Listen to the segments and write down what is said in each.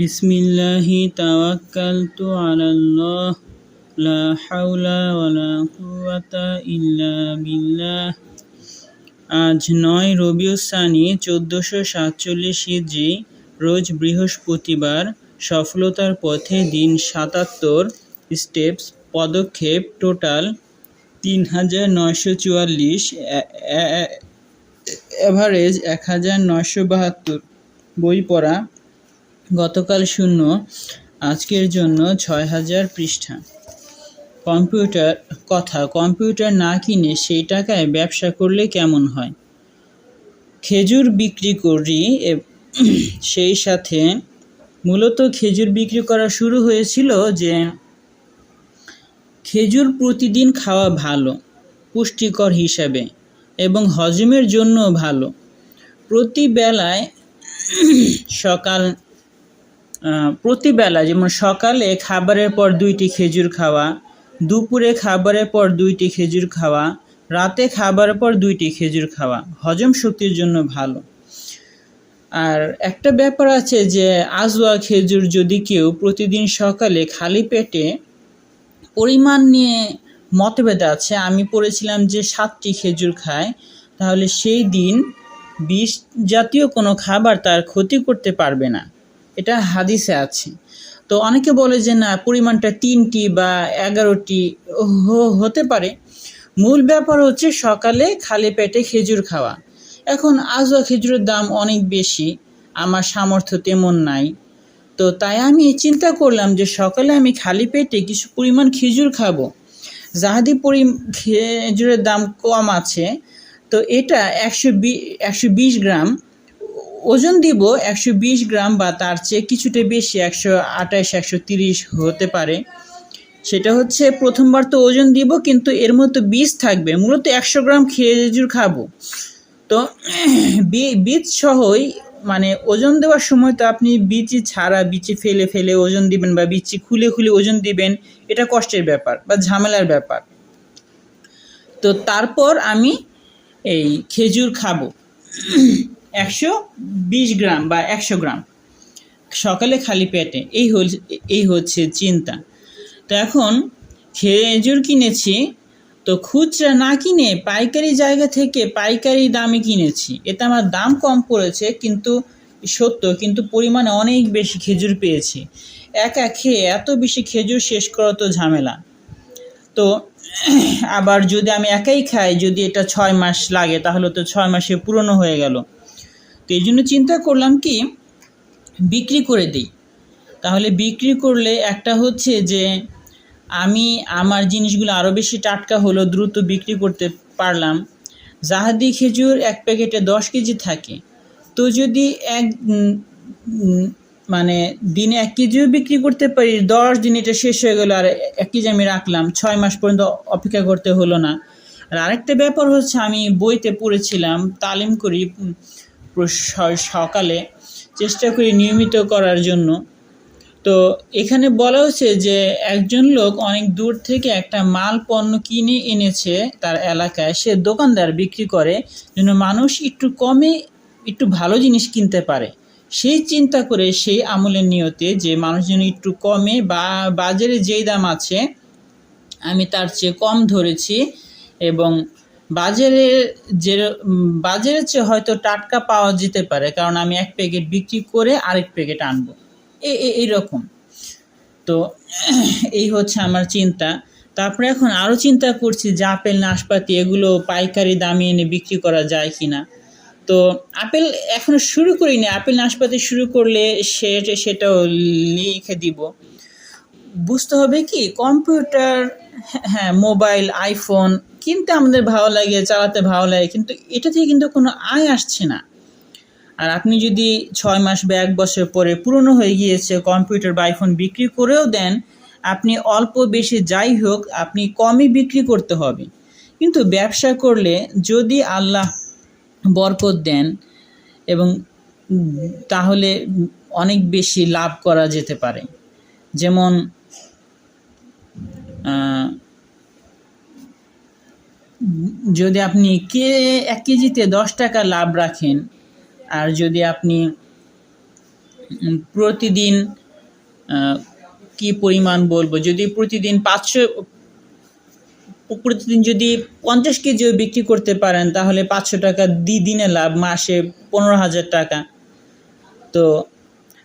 বিসমিল্লাহি তাওয়াক্কালতু আলাল্লাহ, লা হাওলা ইল্লা বিল্লাহ। আজ নয় রবিউল সানি, চোদ্দোশো সাতচল্লিশ ইজি রোজ বৃহস্পতিবার। সফলতার পথে দিন সাতাত্তর, স্টেপস, পদক্ষেপ টোটাল তিন হাজার নয়শো চুয়াল্লিশ অ্যাভারেজ এক হাজার নয়শো বাহাত্তর। বই পড়া গতকাল শূন্য, আজকের জন্য ছয় হাজার পৃষ্ঠা। কম্পিউটার কথা, কম্পিউটার না কিনে সেই টাকায় ব্যবসা করলে কেমন হয়? খেজুর বিক্রি করি সেই সাথে মূলত খেজুর বিক্রি করা শুরু হয়েছিল যে খেজুর প্রতিদিন খাওয়া ভালো, পুষ্টিকর হিসাবে, এবং হজমের জন্য ভালো। প্রতি বেলায় সকাল প্রতিবেলা, যেমন সকালে খাবারের পর দুইটি খেজুর খাওয়া, দুপুরে খাবারের পর দুইটি খেজুর খাওয়া, রাতে খাবারের পর দুইটি খেজুর খাওয়া, হজম শক্তির জন্য ভালো। আর একটা ব্যাপার আছে যে, আজওয়া খেজুর যদি কেউ প্রতিদিন সকালে খালি পেটে পরিমাণ নিয়ে মতভেদ আছে, আমি পড়েছিলাম যে সাতটি খেজুর খায়, তাহলে সেই দিন বিষ জাতীয় কোনো খাবার তার ক্ষতি করতে পারবে না। এটা হাদিসে আছে। তো অনেকে বলে যে, না, পরিমাণটা তিনটি বা এগারোটি হতে পারে। মূল ব্যাপার হচ্ছে সকালে খালি পেটে খেজুর খাওয়া। এখন আজও খেজুরের দাম অনেক বেশি, আমার সামর্থ্য তেমন নাই। তো তাই আমি চিন্তা করলাম যে, সকালে আমি খালি পেটে কিছু পরিমাণ খেজুর খাব। যাহাদি পরি খেজুরের দাম কম আছে, তো এটা একশো বি, একশো বিশ গ্রাম ওজন দিব একশো বিশ গ্রাম বা তার চেয়ে কিছুটা বেশি, একশো আঠাশ, একশো হতে পারে। সেটা হচ্ছে প্রথমবার তো ওজন দিব, কিন্তু এর মধ্যে বীজ থাকবে। মূলত একশো গ্রাম খেজুর খাব। তো বীজ সহই মানে ওজন দেওয়ার সময় তো আপনি বিচি ছাড়া বিচি ফেলে ফেলে ওজন দিবেন বা বিচি খুলে খুলে ওজন দিবেন, এটা কষ্টের ব্যাপার বা ঝামেলার ব্যাপার। তো তারপর আমি এই খেজুর খাব। একশো বিশ গ্রাম বা একশো গ্রাম। সকালে খালি পেটে। এই এই হচ্ছে চিন্তা। তো এখন খেজুর কিনেছি, তো খুচরা না কিনে পাইকারি জায়গা থেকে পাইকারি দামে কিনেছি। এতে আমার দাম কম পড়েছে, কিন্তু সত্য, কিন্তু পরিমাণে অনেক বেশি খেজুর পেয়েছি। একা খেয়ে এত বেশি খেজুর শেষ করা তো ঝামেলা। তো আবার যদি আমি একাই খাই, যদি এটা ছয় মাস লাগে, তাহলে তো ছয় মাসে পুরনো হয়ে গেল। তো এই জন্য চিন্তা করলাম কি, বিক্রি করে দিই। তাহলে বিক্রি করলে একটা হচ্ছে যে, আমি আমার জিনিসগুলো আরও বেশি টাটকা হলো, দ্রুত বিক্রি করতে পারলাম। জাহাদি খেজুর এক প্যাকেটে দশ কেজি থাকে। তো যদি এক মানে দিনে এক কেজিও বিক্রি করতে পারি, দশ দিন এটা শেষ হয়ে গেলো, আর এক কেজি আমি রাখলাম, ছয় মাস পর্যন্ত অপেক্ষা করতে হলো না। আর আরেকটা ব্যাপার হচ্ছে, আমি বইতে পড়েছিলাম, তালিম করি সকালে চেষ্টা করি নিয়মিত করার জন্য। তো এখানে বলা হচ্ছে যে একজন লোক অনেক দূর থেকে একটা মাল পণ্য কিনে এনেছে তার এলাকায়। সে দোকানদার বিক্রি করে যেন মানুষ একটু কমে একটু ভালো জিনিস কিনতে পারে। সেই চিন্তা করে সেই আমলের নিয়তে যে মানুষ যেন একটু কমে বা বাজারে যেই দাম আছে, আমি তার চেয়ে কম ধরেছি এবং বাজারে যে বাজারের চেয়ে হয়তো টাটকা পাওয়া যেতে পারে, কারণ আমি এক প্যাকেট বিক্রি করে আরেক প্যাকেট আনব। এইরকম তো এই হচ্ছে আমার চিন্তা। তারপরে এখন আরও চিন্তা করছি, যে আপেল, নাশপাতি এগুলো পাইকারি দামে এনে বিক্রি করা যায় কি না তো আপেল এখনও শুরু করিনি। আপেল, নাশপাতি শুরু করলে সে, সেটাও লিখে দিব। বুঝতে হবে কি, কম্পিউটার হ্যাঁ মোবাইল, আইফোন কিনতে আমাদের ভালো লাগে, চালাতে ভালো লাগে, কিন্তু এটা থেকে কিন্তু কোনো আয় আসছে না। আর আপনি যদি ছয় মাস বা এক বছর পরে পুরনো হয়ে গিয়েছে, কম্পিউটার বা আইফোন বিক্রি করেও দেন, আপনি অল্প বেশি যাই হোক, আপনি কমই বিক্রি করতে হবে। কিন্তু ব্যবসা করলে যদি আল্লাহ বরকত দেন এবং তাহলে অনেক বেশি লাভ করা যেতে পারে। যেমন যদি আপনি কে এক কেজিতে দশ টাকা লাভ রাখেন, আর যদি আপনি প্রতিদিন কি পরিমাণ বলব, যদি প্রতিদিন পাঁচশো, প্রতিদিন যদি পঞ্চাশ কেজিও বিক্রি করতে পারেন, তাহলে পাঁচশো টাকা দিনে লাভ, মাসে পনেরো হাজার টাকা। তো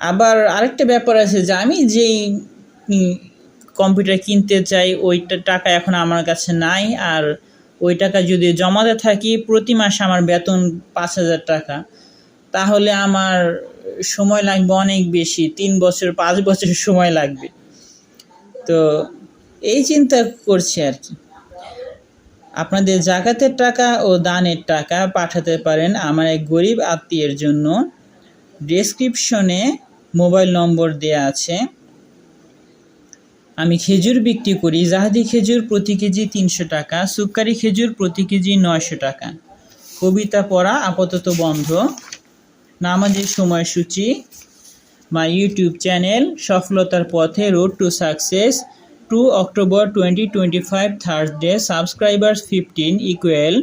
আবার আরেকটা ব্যাপার আছে যে আমি যেই কম্পিউটার কিনতে চাই, ওইটা টাকা এখন আমার কাছে নাই, আর ওই টাকা যদি জমাতে থাকি প্রতি মাসে আমার বেতন পাঁচ হাজার টাকা, তাহলে আমার সময় লাগবে অনেক বেশি, তিন বছর, পাঁচ বছর সময় লাগবে। তো এই চিন্তা করছি আর কি। আপনাদের জাকাতের টাকা ও দানের টাকা পাঠাতে পারেন আমার এক গরিব আত্মীয়ের জন্য। ডেসক্রিপশনে মোবাইল নম্বর দেয়া আছে। আমি খেজুর বিক্রি করি, জাহাদি খেজুর প্রতি কেজি তিনশো টাকা সুক্কারি খেজুর প্রতি কেজি নয়শো টাকা। কবিতা পড়া আপাতত বন্ধ। নামাজের সময়সূচি। মাই ইউটিউব চ্যানেল সফলতার পথে road to success two October twenty twenty five Thursday subscribers fifteen equal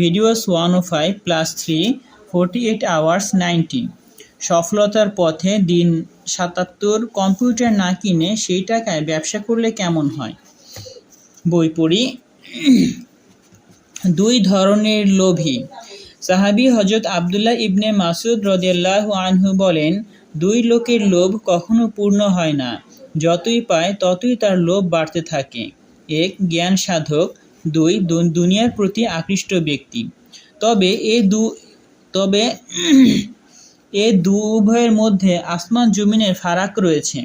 videos one oh five plus three forty eight hours ninety সফলতার পথে দিন সাতাত্তর কম্পিউটার না কিনে সেই টাকায় ব্যবসা করলে কেমন হয়? বই পড়ি। দুই ধরনের লোভী। সাহাবি হজরত আবদুল্লাহ ইবনে মাসুদ রদিয়াল্লাহু আনহু বলেন, দুই লোকের লোভ কখনো পূর্ণ হয় না। যতই পায়, ততই তার লোভ বাড়তে থাকে। এক, জ্ঞান সাধক। দুই দুনিয়ার প্রতি আকৃষ্ট ব্যক্তি। তবে এ দু, তবে এ দু উভয়ের মধ্যে আসমান জমিনের ফারাক রয়েছে।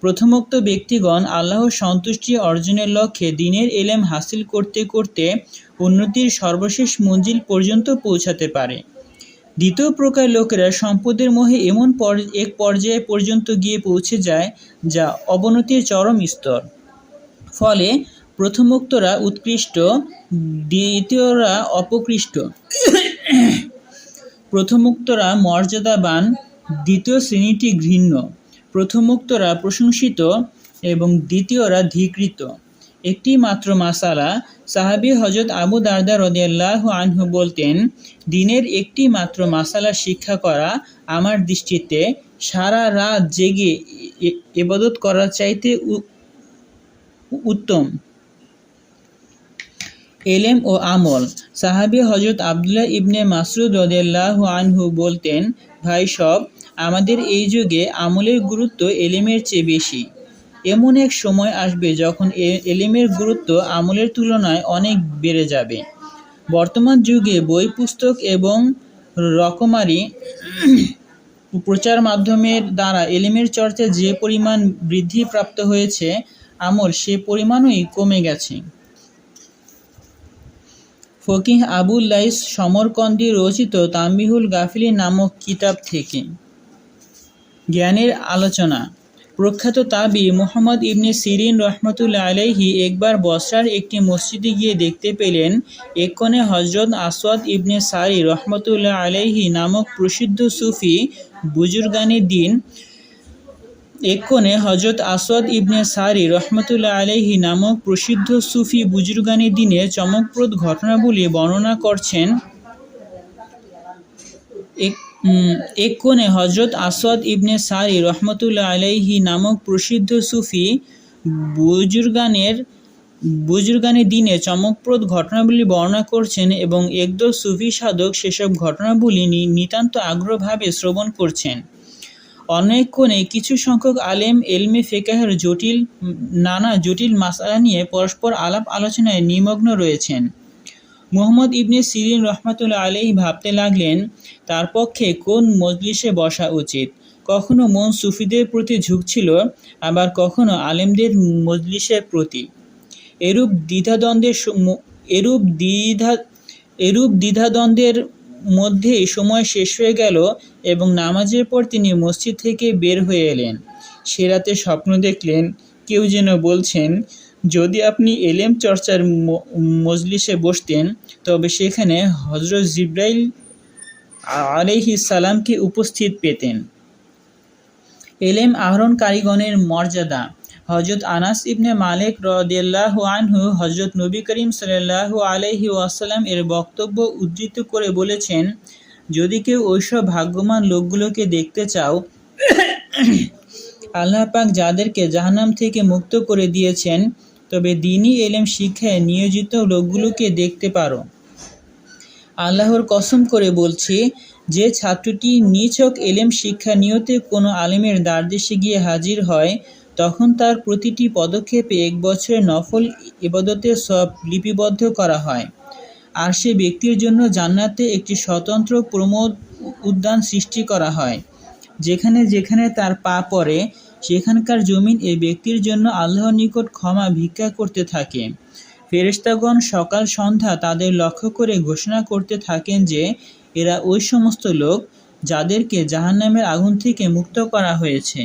প্রথমোক্ত ব্যক্তিগণ আল্লাহর সন্তুষ্টি অর্জনের লক্ষ্যে দিনের এলেম হাসিল করতে করতে উন্নতির সর্বশেষ মঞ্জিল পর্যন্ত পৌঁছাতে পারে। দ্বিতীয় প্রকার লোকেরা সম্পদের মোহে এমন এক পর্যায়ে পর্যন্ত গিয়ে পৌঁছে যায় যা অবনতির চরম স্তর। ফলে প্রথমোক্তরা উৎকৃষ্ট, দ্বিতীয়রা অপকৃষ্ট। প্রথমোক্তরা মর্যাদাবান দ্বিতীয় শ্রেণীটি ঘৃণ্য। প্রথমোক্তরা প্রশংসিত এবং দ্বিতীয়রা ধিকৃত। একটি মাত্র মাসালা সাহাবী হজরত আবু দারদা রদিয়াল্লাহ আনহু বলতেন, দিনের একটি মাত্র মাসালা শিক্ষা করা আমার দৃষ্টিতে সারা রাত জেগে এবাদত করার চাইতে উত্তম। এলেম ও আমল। সাহাবী হজরত আবদুল্লাহ ইবনে মাসরুদ রদিয়াল্লাহু আনহু বলতেন, ভাই সব, আমাদের এই যুগে আমলের গুরুত্ব এলেমের চেয়ে বেশি। এমন এক সময় আসবে যখন এলেমের গুরুত্ব আমলের তুলনায় অনেক বেড়ে যাবে। বর্তমান যুগে বই পুস্তক এবং রকমারি প্রচার মাধ্যমের দ্বারা এলিমের চর্চা যে পরিমাণ বৃদ্ধি প্রাপ্ত হয়েছে, আমল সে পরিমাণই কমে গেছে। ফকিহ আবুল লাইস সমরকন্দি রচিত তাম্বিহুল গাফিলি নামক কিতাব থেকে। জ্ঞানের আলোচনা। প্রখ্যাত তাবি মোহাম্মদ ইবনে সিরিন রহমতুল্লা আলাইহি একবার বসরার একটি মসজিদে গিয়ে দেখতে পেলেন, এক্ষণে হজরত আসওয়াদ ইবনে সারি রহমতুল্লাহ আলাইহি নামক প্রসিদ্ধ সুফি বুজুর্গানি দিন এক্ষণে হজরত আসওয়াদ ইবনে সারি রহমতুল্লাহ আলাইহি নামক প্রসিদ্ধ সুফি বুজুর্গানি দিনের চমকপ্রদ ঘটনাবলী বর্ণনা করছেন। এক- এক্ষণে হজরত আসওয়াদ ইবনে সারি রহমতুল্লাহ আলাইহি নামক প্রসিদ্ধ সুফি বুজুর্গানের, বুজুর্গানি দিনে চমকপ্রদ ঘটনাবলী বর্ণনা করছেন এবং একদল সুফি সাধক সেসব ঘটনাবলী নিতান্ত আগ্রহভাবে শ্রবণ করছেন। অনেকক্ষণে কিছু সংখ্যক আলেম, এলমে, ফেকাহের জটিল, নানা জটিল মাসালা নিয়ে পরস্পর আলাপ আলোচনায় নিমগ্ন রয়েছেন। মুহাম্মদ ইবনে সিরিন রহমাতুল্লাহ আলাইহি ভাবতে লাগলেন, তার পক্ষে কোন মজলিসে বসা উচিত? কখনো মন সুফিদের প্রতি ঝুঁকছিল, আবার কখনো আলেমদের মজলিসের প্রতি? এরূপ দ্বিধাদ্বন্দ্বের এরূপ দ্বিধা, এরূপ দ্বিধাদ্বন্দ্বের মধ্যেই সময় শেষ হয়ে গেল এবং নামাজের পর তিনি মসজিদ থেকে বের হয়ে এলেন। সে রাতে স্বপ্ন দেখলেন, কেউ যেন বলছেন, যদি আপনি এলেম চর্চার মজলিসে বসতেন, তবে সেখানে হজরত জিব্রাইল আলাইহি সালামকে উপস্থিত পেতেন। এলেম আহরণকারীগণের মর্যাদা হজরত আনাস ইবনে মালিক রদিয়াল্লাহু আনহু হজরত নবী করিম সাল্লাল্লাহু আলাইহি ওয়াসাল্লাম এর বক্তব্য উদ্ধৃত করে বলেছেন, যদি কেউ ওইসব ভাগ্যমান লোকগুলোকে দেখতে চাও, আল্লাহ পাক যাদেরকে জাহান্নাম থেকে মুক্ত করে দিয়েছেন, তবে দিনই এলেম শিক্ষায় নিয়োজিত লোকগুলোকে দেখতে পারো। আল্লাহর কসম করে বলছি, যে ছাত্রটি নিছক এলেম শিক্ষা নিয়তে কোনো আলেমের দ্বারদেশে গিয়ে হাজির হয় তখন তার প্রতিটি পদক্ষেপে এক বছরের নফল ইবাদতের সব লিপিবদ্ধ করা হয়। আর সে ব্যক্তির জন্য জান্নাতে একটি স্বতন্ত্র প্রমোদ উদ্যান সৃষ্টি করা হয়। যেখানে যেখানে তার পা পড়ে, সেখানকার জমিন এই ব্যক্তির জন্য আল্লাহর নিকট ক্ষমা ভিক্ষা করতে থাকে। ফেরেশতাগণ সকাল সন্ধ্যা তাদের লক্ষ্য করে ঘোষণা করতে থাকেন যে, এরা ওই সমস্ত লোক যাদেরকে জাহান্নামের আগুন থেকে মুক্ত করা হয়েছে।